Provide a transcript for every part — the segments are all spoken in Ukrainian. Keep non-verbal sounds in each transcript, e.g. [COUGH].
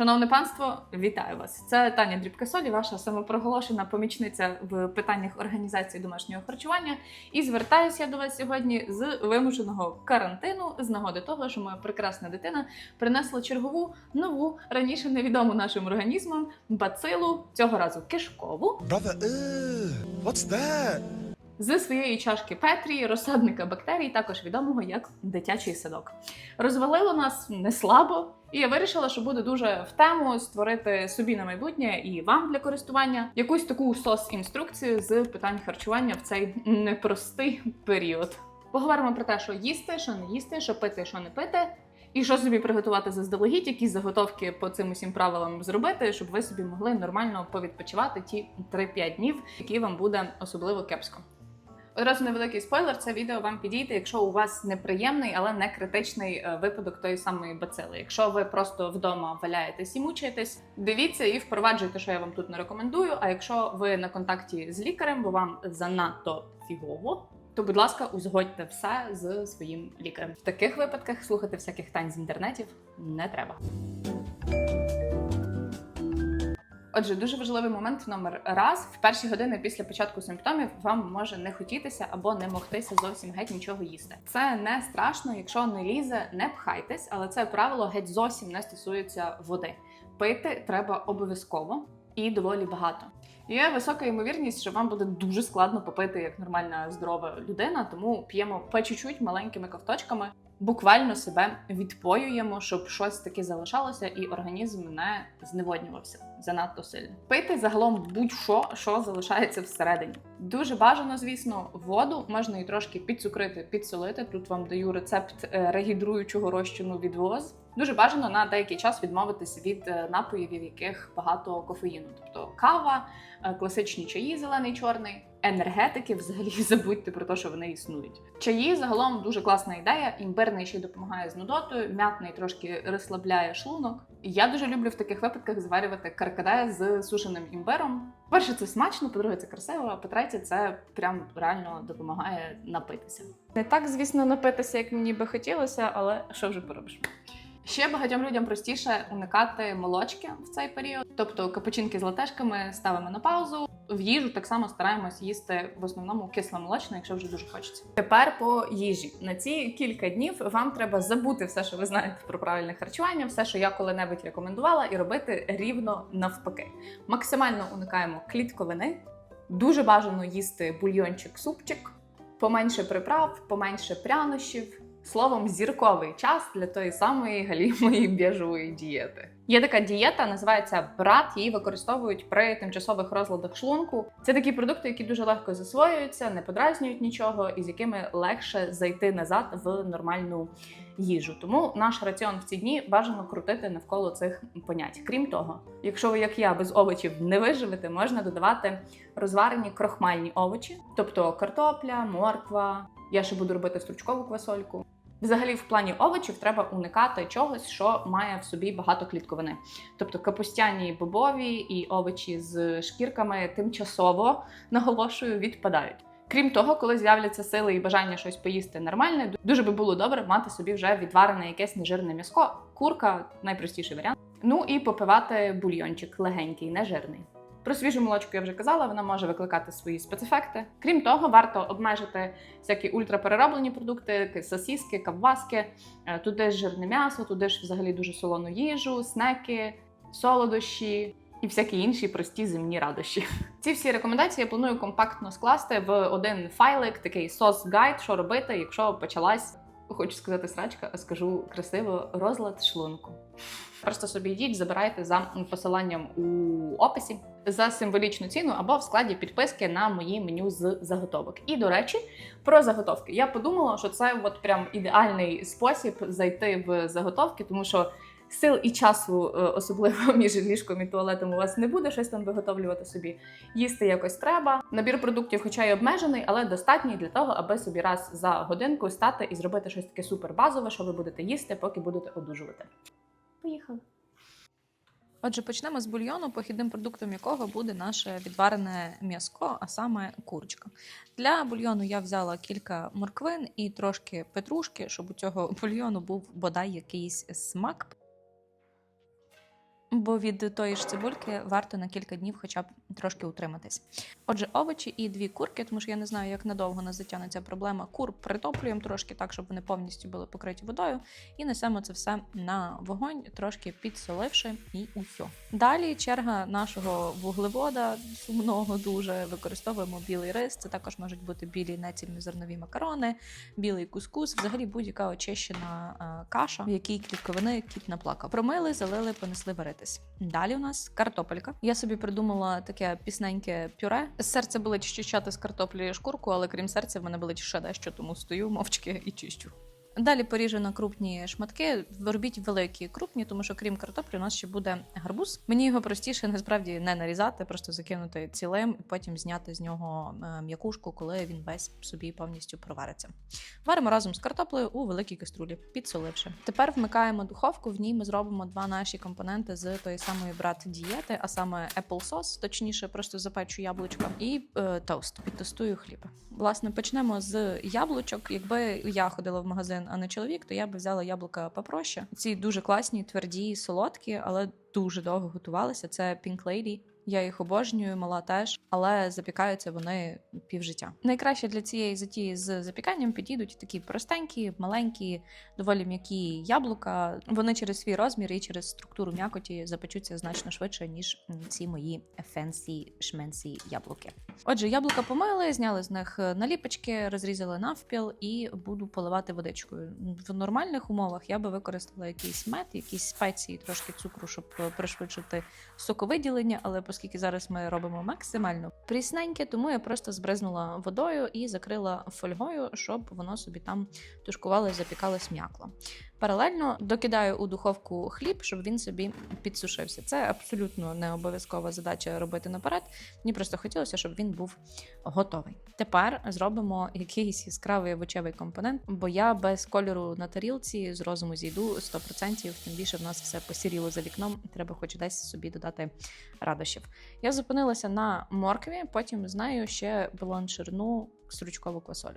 Шановне панство, вітаю вас! Це Таня Дрібкасолі, ваша самопроголошена помічниця в питаннях організації домашнього харчування. І звертаюся до вас сьогодні з вимушеного карантину з нагоди того, що моя прекрасна дитина принесла чергову нову раніше невідому нашим організмам бацилу цього разу кишкову Brother, ugh, what's that? З своєї чашки Петрі, розсадника бактерій, також відомого як дитячий садок. Розвалило нас не слабо, і я вирішила, що буде дуже в тему створити собі на майбутнє і вам для користування якусь таку сос-інструкцію з питань харчування в цей непростий період. Поговоримо про те, що їсти, що не їсти, що пити, що не пити. І що собі приготувати заздалегідь, які заготовки по цим усім правилам зробити, щоб ви собі могли нормально повідпочивати ті 3-5 днів, які вам буде особливо кепсько. Одразу невеликий спойлер, це відео вам підійде, якщо у вас неприємний, але не критичний е, випадок тої самої бацили. Якщо ви просто вдома валяєтесь і мучаєтесь, дивіться і впроваджуйте, що я вам тут не рекомендую. А якщо ви на контакті з лікарем, бо вам занадто фігово, то будь ласка, узгодьте все з своїм лікарем. В таких випадках слухати всяких тань з інтернетів не треба. Отже, дуже важливий момент номер раз. В перші години після початку симптомів вам може не хотітися або не могтися зовсім геть нічого їсти. Це не страшно, якщо не лізе, не пхайтесь, але це правило геть зовсім не стосується води. Пити треба обов'язково і доволі багато. Є висока ймовірність, що вам буде дуже складно попити як нормальна здорова людина, тому п'ємо по чуть-чуть маленькими ковточками, буквально себе відпоюємо, щоб щось таке залишалося, і організм не зневоднювався занадто сильно. Пити загалом будь-що, що залишається всередині. Дуже бажано, звісно, воду можна і трошки підцукрити, підсолити. Тут вам даю рецепт е, регідруючого розчину від ВОЗ. Дуже бажано на деякий час відмовитися від е, напоїв, в яких багато кофеїну, тобто кава, е, класичні чаї, зелений, чорний. Енергетики взагалі [LAUGHS] забудьте про те, що вони існують. Чаї загалом дуже класна ідея. Імбирний ще допомагає з нудотою, м'ятний трошки розслабляє шлунок. Я дуже люблю в таких випадках зварювати каркаде з сушеним імбиром. Перше, це смачно, по-друге, це красиво, а по-третє, це прям реально допомагає напитися. Не так, звісно, напитися, як мені би хотілося, але що вже поробиш? Ще багатьом людям простіше уникати молочки в цей період, тобто капучинки з латешками ставимо на паузу. В їжу так само стараємось їсти в основному кисломолочне, якщо вже дуже хочеться. Тепер по їжі на ці кілька днів вам треба забути все, що ви знаєте про правильне харчування, все, що я коли-небудь рекомендувала, і робити рівно навпаки. Максимально уникаємо клітковини. Дуже бажано їсти бульйончик, супчик, поменше приправ, поменше прянощів. Словом, зірковий час для тої самої галімої біжової дієти. Є така дієта, називається брат. Її використовують при тимчасових розладах шлунку. Це такі продукти, які дуже легко засвоюються, не подразнюють нічого, і з якими легше зайти назад в нормальну їжу. Тому наш раціон в ці дні бажано крутити навколо цих понять. Крім того, якщо ви, як я, без овочів не виживете, можна додавати розварені крохмальні овочі, тобто картопля, морква. Я ще буду робити стручкову квасольку. Взагалі, в плані овочів треба уникати чогось, що має в собі багато клітковини. Тобто капустяні бобові і овочі з шкірками тимчасово наголошую відпадають. Крім того, коли з'являться сили і бажання щось поїсти нормальне, дуже би було добре мати собі вже відварене якесь нежирне м'яско. Курка найпростіший варіант. Ну і попивати бульйончик легенький, нежирний. Про свіжу молочку я вже казала, вона може викликати свої спецефекти. Крім того, варто обмежити всякі ультраперероблені продукти, сосіски, кавбаски, е, туди ж жирне м'ясо, туди ж взагалі дуже солону їжу, снеки, солодощі і всякі інші прості земні радощі. [LAUGHS] Ці всі рекомендації я планую компактно скласти в один файлик, такий сос-гайд, що робити, якщо почалась, хочу сказати срачка, а скажу красиво, розлад шлунку. Просто собі йдіть, забирайте за посиланням у описі за символічну ціну або в складі підписки на мої меню з заготовок. І до речі, про заготовки. Я подумала, що це от прям ідеальний спосіб зайти в заготовки, тому що сил і часу, е, особливо [LAUGHS] між ліжком і туалетом, у вас не буде щось там виготовлювати собі. Їсти якось треба. Набір продуктів, хоча й обмежений, але достатній для того, аби собі раз за годинку стати і зробити щось таке супер базове, що ви будете їсти, поки будете одужувати. Поїхали. Отже, почнемо з бульйону, похідним продуктом якого буде наше відварене м'язко, а саме курочка. Для бульйону я взяла кілька морквин і трошки петрушки, щоб у цього [LAUGHS] бульйону був бодай якийсь смак. Бо від тої ж цибульки варто на кілька днів хоча б трошки утриматись. Отже, овочі і дві курки, тому що я не знаю, як надовго нас затягне ця проблема. Кур притоплюємо трошки так, щоб вони повністю були покриті водою, і несемо це все на вогонь, трошки підсоливши, і усе. Далі черга нашого вуглевода сумного дуже використовуємо білий рис. Це також можуть бути білі нецільнозернові макарони, білий кускус, взагалі будь-яка очищена е, каша, в якій клітковини кіт наплакав. Промили, залили, понесли варитись. Далі у нас картопелька. Я собі придумала таке пісненьке пюре. Серце болить чищати з картоплі шкурку, але крім серця в мене болить ще дещо, тому стою мовчки і чищу. Далі поріжу на крупні шматки. Робіть великі крупні, тому що крім картоплі, у нас ще буде гарбуз. Мені його простіше насправді не нарізати, просто закинути цілим і потім зняти з нього е, м'якушку, коли він весь собі повністю провариться. Варимо разом з картоплею у великій каструлі, підсоливши. Тепер вмикаємо духовку. В ній ми зробимо два наші компоненти з тої самої брат дієти, а саме apple sauce, точніше, просто запечу яблучко, і е, тост. Підтостую хліб. Власне, почнемо з яблучок. Якби я ходила в магазин, а не чоловік, то я би взяла яблука попроще. Ці дуже класні, тверді, солодкі, але дуже довго готувалися. Це Pink Lady. Я їх обожнюю, мала теж, але запікаються вони півжиття. Найкраще для цієї затії з запіканням підійдуть такі простенькі, маленькі, доволі м'які яблука. Вони через свій розмір і через структуру м'якоті запечуться значно швидше, ніж ці мої фенсі шменсі яблуки. Отже, яблука помили, зняли з них наліпочки, розрізали навпіл і буду поливати водичкою. В нормальних умовах я би використала якийсь мед, якісь спеції, трошки цукру, щоб е, пришвидшити соковиділення, але оскільки зараз ми робимо максимально прісненьке, тому я просто збризнула водою і закрила фольгою, щоб воно собі там тушкувалося, запікалось м'якло. Паралельно докидаю у духовку хліб, щоб він собі підсушився. Це абсолютно не обов'язкова задача робити наперед. Мені просто хотілося, щоб він був готовий. Тепер зробимо якийсь яскравий овочевий компонент, бо я без кольору на тарілці з розуму зійду 100%, тим більше в нас все посіріло за вікном. Треба хоч десь собі додати радощів. Я зупинилася на моркві, потім з нею ще бланширну стручкову квасолю.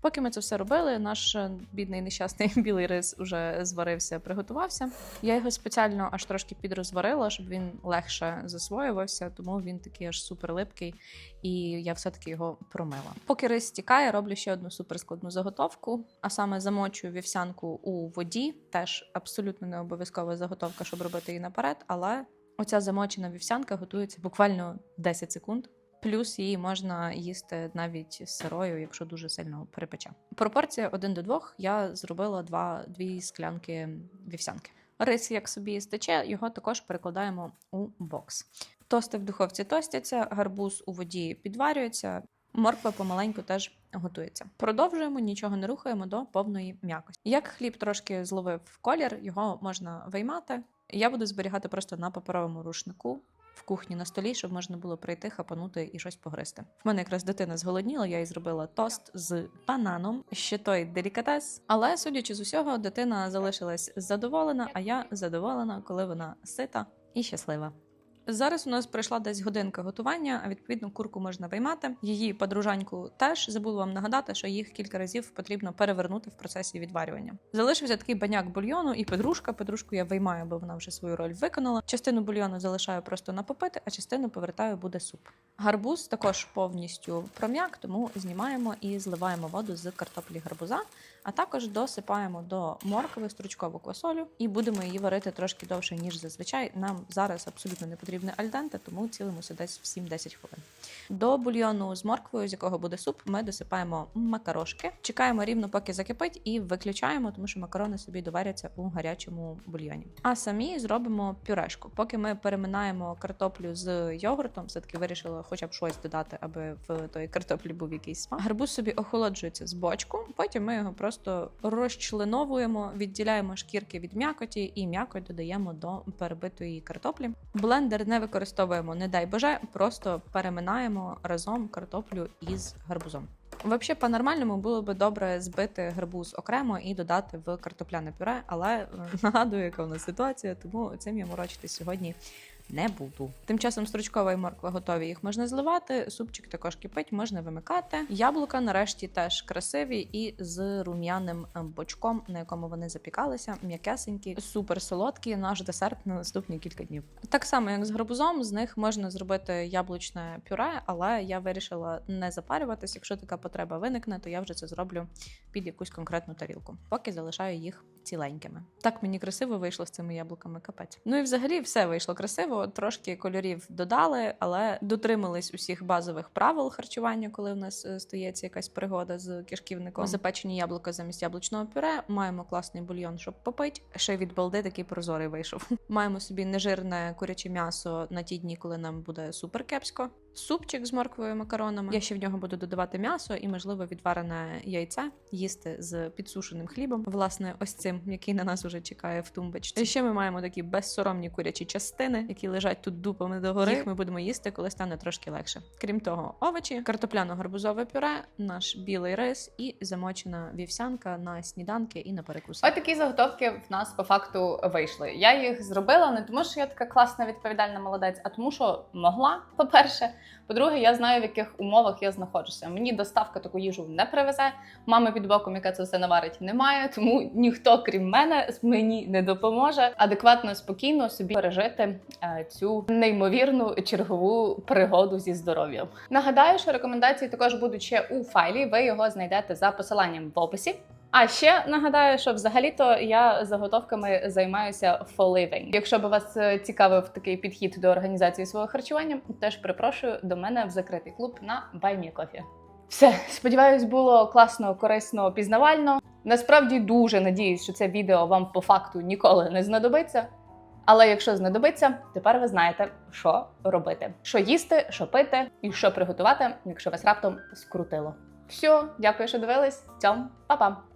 Поки ми це все робили, наш е, бідний нещасний [LAUGHS] білий рис уже зварився, приготувався. Я його спеціально аж трошки підрозварила, щоб він легше засвоювався, тому він такий аж супер липкий, і я все-таки його промила. Поки рис стікає, роблю ще одну суперскладну заготовку, а саме замочую вівсянку у воді. Теж абсолютно не обов'язкова заготовка, щоб робити її наперед, але оця замочена вівсянка готується буквально 10 секунд. Плюс її можна їсти навіть сирою, якщо дуже сильно перепече. Пропорція 1 до 2 я зробила два, дві склянки вівсянки. Рис, як собі стече, його також перекладаємо у бокс. Тости в духовці тостяться, гарбуз у воді підварюється, морква помаленьку теж готується. Продовжуємо, нічого не рухаємо до повної м'якості. Як хліб трошки зловив колір, його можна виймати. Я буду зберігати просто на паперовому рушнику в кухні на столі, щоб можна було прийти, хапанути і щось погризти. В мене якраз дитина зголодніла, я їй зробила тост з бананом, ще той делікатес. Але судячи з усього, дитина залишилась задоволена, а я задоволена, коли вона сита і щаслива. Зараз у нас пройшла десь годинка готування, а відповідно курку можна виймати. Її подружаньку теж забула вам нагадати, що їх кілька разів потрібно перевернути в процесі відварювання. Залишився такий баняк бульйону і петрушка. Петрушку я виймаю, бо вона вже свою роль виконала. Частину бульйону залишаю просто на попити, а частину повертаю буде суп. Гарбуз також повністю пром'як, тому знімаємо і зливаємо воду з картоплі гарбуза, а також досипаємо до моркви стручкову квасолю і будемо її варити трошки довше, ніж зазвичай. Нам зараз абсолютно не потрібне альденте, тому цілимося десь в 7-10 хвилин. До бульйону з морквою, з якого буде суп, ми досипаємо макарошки. Чекаємо рівно, поки закипить, і виключаємо, тому що макарони собі доваряться у гарячому бульйоні. А самі зробимо пюрешку. Поки ми переминаємо картоплю з йогуртом, все таки вирішила хоча б щось додати, аби в той картоплі був якийсь смак. Гарбуз собі охолоджується з бочку. Потім ми його просто розчленовуємо, відділяємо шкірки від м'якоті, і м'якоть додаємо до перебитої картоплі. Блендер не використовуємо, не дай боже, просто переминаємо разом картоплю із гарбузом. Взагалі, по-нормальному було би добре збити гарбуз окремо і додати в картопляне пюре, але е, [LAUGHS] нагадую, яка в нас ситуація, тому цим я морочити сьогодні не буду. Тим часом стручкова і морква готові, їх можна зливати. Супчик також кипить, можна вимикати. Яблука нарешті теж красиві і з рум'яним е, бочком, на якому вони запікалися, м'якесенькі, супер солодкі. Наш десерт на наступні кілька днів. Так само, як з гарбузом, з них можна зробити яблучне пюре, але я вирішила не запарюватись. Якщо така потреба виникне, то я вже це зроблю під якусь конкретну тарілку. Поки залишаю їх ціленькими. Так мені красиво вийшло з цими яблуками. Капець. Ну і взагалі все вийшло красиво. Трошки кольорів додали, але дотримались усіх базових правил харчування, коли в нас е, стається якась пригода з кишківником. Запечені яблука замість яблучного пюре. Маємо класний бульйон, щоб попити. Ще від балди такий прозорий вийшов. [LAUGHS] Маємо собі нежирне куряче м'ясо на ті дні, коли нам буде супер кепсько. Супчик з морквою макаронами. Я ще в нього буду додавати м'ясо і, можливо, відварене яйце їсти з підсушеним хлібом. Власне, ось цим, який на нас уже чекає в тумбочці. І ще ми маємо такі безсоромні курячі частини, які лежать тут дупами догори. Їх ми будемо їсти, коли стане трошки легше. Крім того, овочі, картопляно-гарбузове пюре, наш білий рис і замочена вівсянка на сніданки і на перекуси. Ось такі заготовки в нас по факту вийшли. Я їх зробила не тому, що я така класна відповідальна молодець, а тому, що могла, по-перше. По-друге, я знаю, в яких умовах я знаходжуся. Мені доставка таку їжу не привезе. Мами під боком, яка це все наварить, немає. Тому ніхто, крім мене, мені не допоможе адекватно, спокійно собі пережити е, цю неймовірну чергову пригоду зі здоров'ям. Нагадаю, що рекомендації також будуть ще у файлі. Ви його знайдете за посиланням в описі. А ще нагадаю, що взагалі-то я заготовками займаюся for living. Якщо б вас е, цікавив такий підхід до організації свого харчування, теж припрошую до мене в закритий клуб на Coffee. Все, сподіваюсь, було класно, корисно, пізнавально. Насправді дуже надіюсь, що це відео вам по факту ніколи не знадобиться. Але якщо знадобиться, тепер ви знаєте, що робити: що їсти, що пити і що приготувати, якщо вас раптом скрутило. Все, дякую, що дивились. Цьом, па-па!